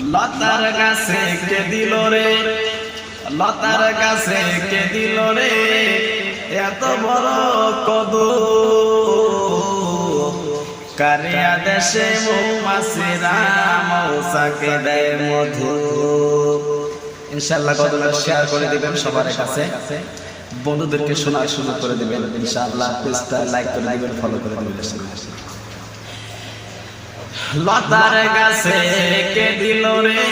লতার গাছে কে দিল রে? লতার গাছে কে দিল রে? এত বড় কদু। কারিয়া দেশে মৌমাছিরা মৌসাকে দেয় মধু। ইনশাল্লাহ কদমটা শেয়ার করে দিবেন সবার কাছে। বন্ধুদেরকে শোনার সুযোগ করে দিবেন। ইনশাআল্লাহ লাইক করে দিবেন ফলো করে দিবেন। লতার গাছে কে দিল রে?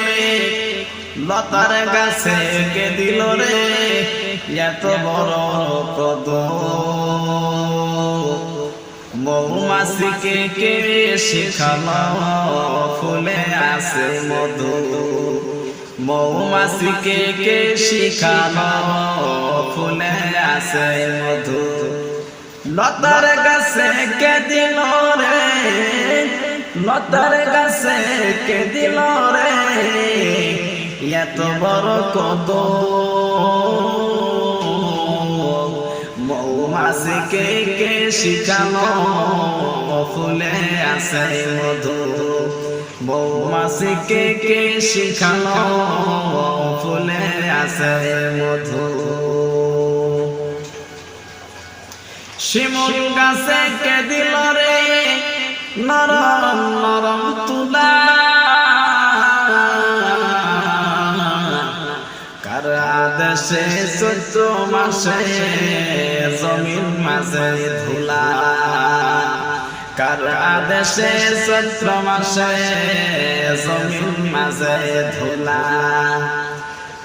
লতার গাছে কে দিল রে? এত বড় কদ মৌমাছিকে কে শিখালো? ফুলে আছে মধু। মৌমাছিকে কে শিখালো? ফুলে আছে মধু। লতার গাছে কে দিল রে? লতার গাছে কে দিল রে? এত বড় কদ মৌমাছিকে কে শিখালো? ফুলে আছে মধু। মৌমাছিকে কে শিখালো? ফুলে আছে মধু। শিমুল গাছে কে দিল নরম নরম তুলা। কার আদেশে মাসে জমিন মাঝে ধুলা? কার আদেশে চৈত্র মাসে জমিন মাঝে ধুলা?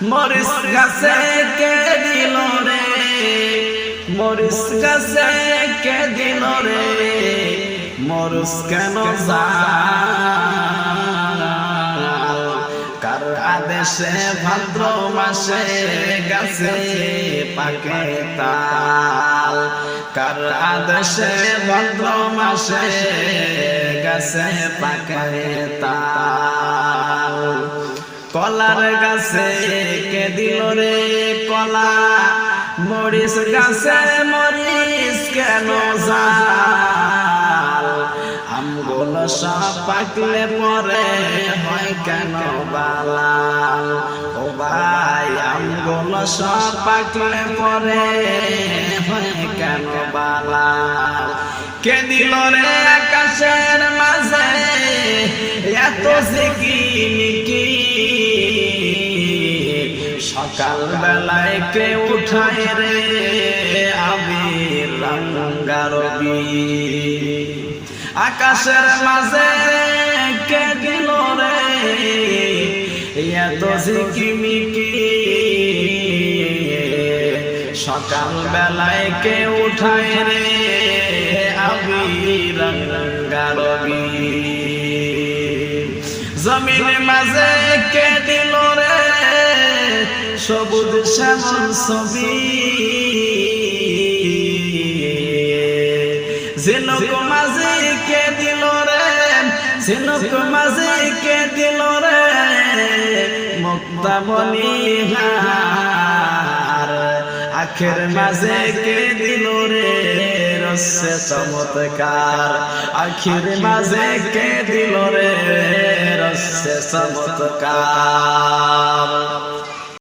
মরিস গাছে কে দিল রে? মরিস গাছে কে দিল রে? মরুস কেন কার আদেশে ভাদ্র মাসে গাছে পাকে তাল? কার আদেশে ভাদ্র মাসে গাছে পাকে তাল? কলার গাছে কে দিল রে কলা? মরিস গাছে মরিস কেন জাল সব পাকলে পরে হয় কেন বালাল ও ভাই আমগুলো সব পাকলে পরে হয় কেন বালাল কে দিল রে আকাশের মাঝে এত সিকিমিকি সকাল বেলায় কে উঠায় রে আবির রঙ্গারবি? আকাশের মাঝে কে দিল রে? এত ঝিকিমিকি। সকাল বেলায় কে উঠায় রে? আবির রঙ্গারবি জমিন মাঝে কে দিল রে? সবুজ শ্যামল ছবি। ঝিনুক মাঝে কে দিল রে? মুক্তা বলিহার আখের মাঝে কে দিল রে? রসে চমৎকার। আখির মাঝে কে দিল রে? রসে চমৎকার।